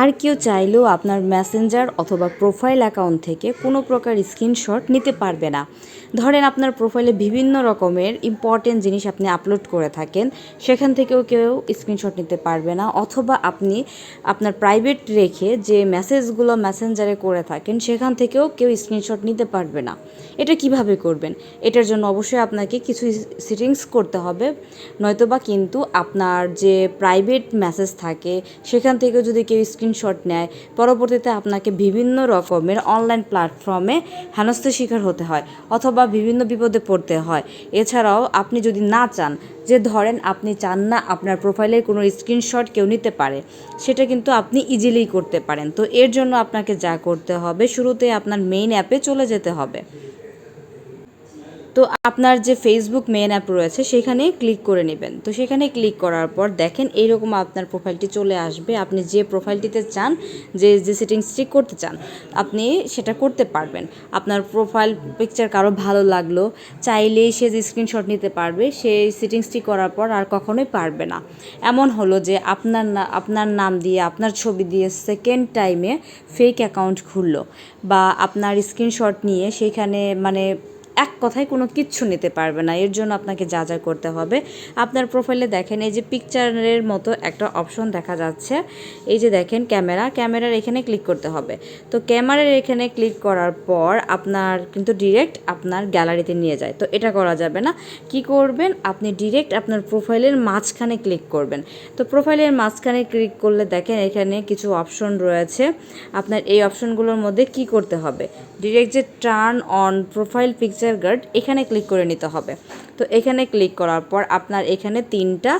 আর কেউ চাইলেও আপনার মেসেঞ্জার অথবা প্রোফাইল অ্যাকাউন্ট থেকে কোনো প্রকার স্ক্রিনশট নিতে পারবে না। ধরেন আপনার প্রোফাইলে বিভিন্ন রকমের ইম্পর্টেন্ট জিনিস আপনি আপলোড করে থাকেন, সেখান থেকেও কেউ স্ক্রিনশট নিতে পারবে না অথবা আপনি আপনার প্রাইভেট রেখে যে মেসেজগুলো মেসেঞ্জারে করে থাকেন, সেখান থেকেও কেউ স্ক্রিনশট নিতে পারবে না। এটা কীভাবে করবেন? এটার জন্য অবশ্যই আপনাকে কিছু সেটিংস করতে হবে। নয়তোবা কিন্তু আপনার যে প্রাইভেট মেসেজ থাকে, সেখান থেকেও যদি কেউ স্ক্রিনশট নেয়। পরবর্তীতে আপনাকে বিভিন্ন রকমের অনলাইন প্ল্যাটফর্মে হেনস্থার শিকার হতে হয় অথবা বিভিন্ন বিপদে পড়তে হয়। এছাড়াও আপনি যদি না চান যে ধরেন আপনি চান না আপনার প্রোফাইলের কোনো স্ক্রিনশট কেউ নিতে পারে, সেটা কিন্তু আপনি ইজিলি করতে পারেন। তো এর জন্য আপনাকে যা করতে হবে শুরুতে আপনার মেইন অ্যাপে চলে যেতে হবে। তো আপনার যে ফেসবুক মেন অ্যাপ রয়েছে, সেখানে ক্লিক করে নেবেন। তো সেখানে ক্লিক করার পর দেখেন এইরকম আপনার প্রোফাইলটি চলে আসবে। আপনি যে প্রোফাইলটিতে চান, যে যে সেটিংসটি করতে চান, আপনি সেটা করতে পারবেন। আপনার প্রোফাইল পিকচার কারও ভালো লাগল, চাইলেই সে যে স্ক্রিনশট নিতে পারবে সেই সেটিংসটি করার পর আর কখনোই পারবে না। এমন হলো যে আপনার না, আপনার নাম দিয়ে, আপনার ছবি দিয়ে সেকেন্ড টাইমে ফেক অ্যাকাউন্ট খুললো বা আপনার স্ক্রিনশট নিয়ে সেখানে মানে এক কথায় কোনো কিচ্ছু নিতে পারবে না। এর জন্য আপনাকে যা যা করতে হবে। আপনার প্রোফাইলে দেখেন, এই যে পিকচারের মতো একটা অপশন দেখা যাচ্ছে। এই যে দেখেন ক্যামেরা ক্যামেরার এখানে ক্লিক করতে হবে। তো ক্যামেরার এখানে ক্লিক করার পর আপনার কিন্তু ডিরেক্ট আপনার গ্যালারিতে নিয়ে যায়। তো এটা করা যাবে না। কি করবেন? আপনি ডিরেক্ট আপনার প্রোফাইলের মাঝখানে ক্লিক করবেন। তো প্রোফাইলের মাঝখানে ক্লিক করলে দেখেন, এখানে কিছু অপশন রয়েছে। আপনার এই অপশনগুলোর মধ্যে কি করতে হবে? ডিরেক্ট যে turn on profile picture guard এখানে ক্লিক করে নিতে হবে। তো এখানে ক্লিক করার পর আপনার এখানে তিনটা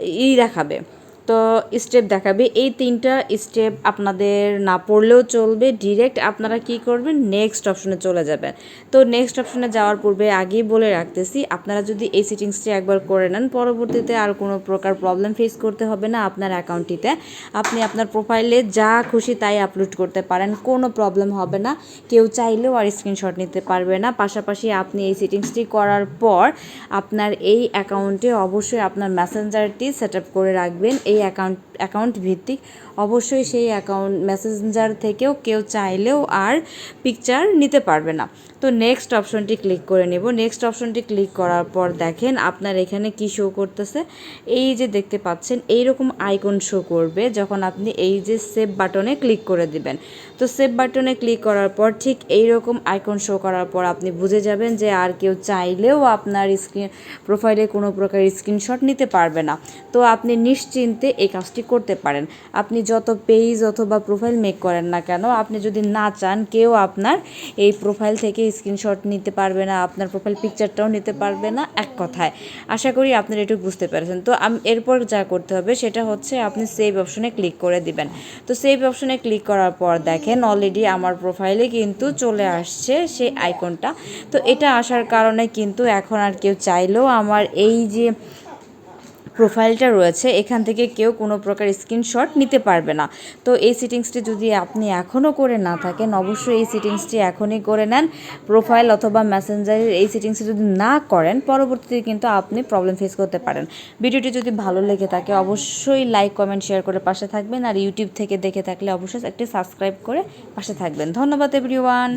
ই দেখাবে তো স্টেপ দেখাবে। এই তিনটা স্টেপ আপনাদের না পড়লেও চলবে। ডিরেক্ট আপনারা কি করবেন? নেক্সট অপশনে চলে যাবেন। তো নেক্সট অপশনে যাওয়ার পূর্বে আগেই বলে রাখতেছি, আপনারা যদি এই সেটিংসটি একবার করে নেন, পরবর্তীতে আর কোনো প্রকার প্রবলেম ফেস করতে হবে না আপনার অ্যাকাউন্টটিতে আপনি আপনার প্রোফাইলে যা খুশি তাই আপলোড করতে পারেন, কোনো প্রবলেম হবে না। কেউ চাইলেও আর স্ক্রিনশট নিতে পারবে না। পাশাপাশি আপনি এই সেটিংসটি করার পর আপনার এই অ্যাকাউন্টে অবশ্যই আপনার মেসেঞ্জারটি সেট আপ করে রাখবেন। এই অ্যাকাউন্ট অ্যাকাউন্ট ভিত্তিক। অবশ্যই সেই অ্যাকাউন্ট মেসেঞ্জার থেকেও কেউ চাইলেও আর পিকচার নিতে পারবে না। তো নেক্সট অপশনটি ক্লিক করে নেব। নেক্সট অপশনটি ক্লিক করার পর দেখেন আপনার এখানে কি শো করতেছে? এই যে দেখতে পাচ্ছেন এই রকম আইকন শো করবে যখন আপনি এই যে সেভ বাটনে ক্লিক করে দিবেন। তো সেভ বাটনে ক্লিক করার পর ঠিক এই রকম আইকন শো করার পর আপনি বুঝে যাবেন যে আর কেউ চাইলেও আপনার স্ক্রিন প্রোফাইলে কোনো প্রকার স্ক্রিনশট নিতে পারবে না। তো আপনি নিশ্চিন্তে এই কাজটি করতে পারেন। আপনি যত পেজ অথবা প্রোফাইল মেক করেন না কেন, আপনি যদি না চান, কেউ আপনার এই প্রোফাইল থেকে স্ক্রিনশট নিতে পারবে না, আপনার প্রোফাইল পিকচারটাও নিতে পারবে না, এক কথায়। আশা করি আপনারা একটু বুঝতে পেরেছেন। তো আমি, এরপর যা করতে হবে সেটা হচ্ছে আপনি সেভ অপশনে ক্লিক করে দিবেন। তো সেভ অপশনে ক্লিক করার পর দেখেন অলরেডি আমার প্রোফাইলে কিন্তু চলে আসছে সেই আইকনটা তো এটা আসার কারণে কিন্তু এখন আর কেউ চাইলেও আমার এই যে প্রোফাইলটা রয়েছে, এখান থেকে কেউ কোনো প্রকার স্ক্রিনশট নিতে পারবে না। তো এই সেটিংসটি যদি আপনি এখনও করে না থাকেন, অবশ্যই এই সেটিংসটি এখনই করে নেন। প্রোফাইল অথবা মেসেঞ্জারের এই সেটিংসটি যদি না করেন, পরবর্তীতে কিন্তু আপনি প্রবলেম ফেস করতে পারেন। ভিডিওটি যদি ভালো লেগে থাকে, অবশ্যই লাইক কমেন্ট শেয়ার করে পাশে থাকবেন। আর ইউটিউব থেকে দেখে থাকলে অবশ্যই একটি সাবস্ক্রাইব করে পাশে থাকবেন। ধন্যবাদ এভরিওয়ান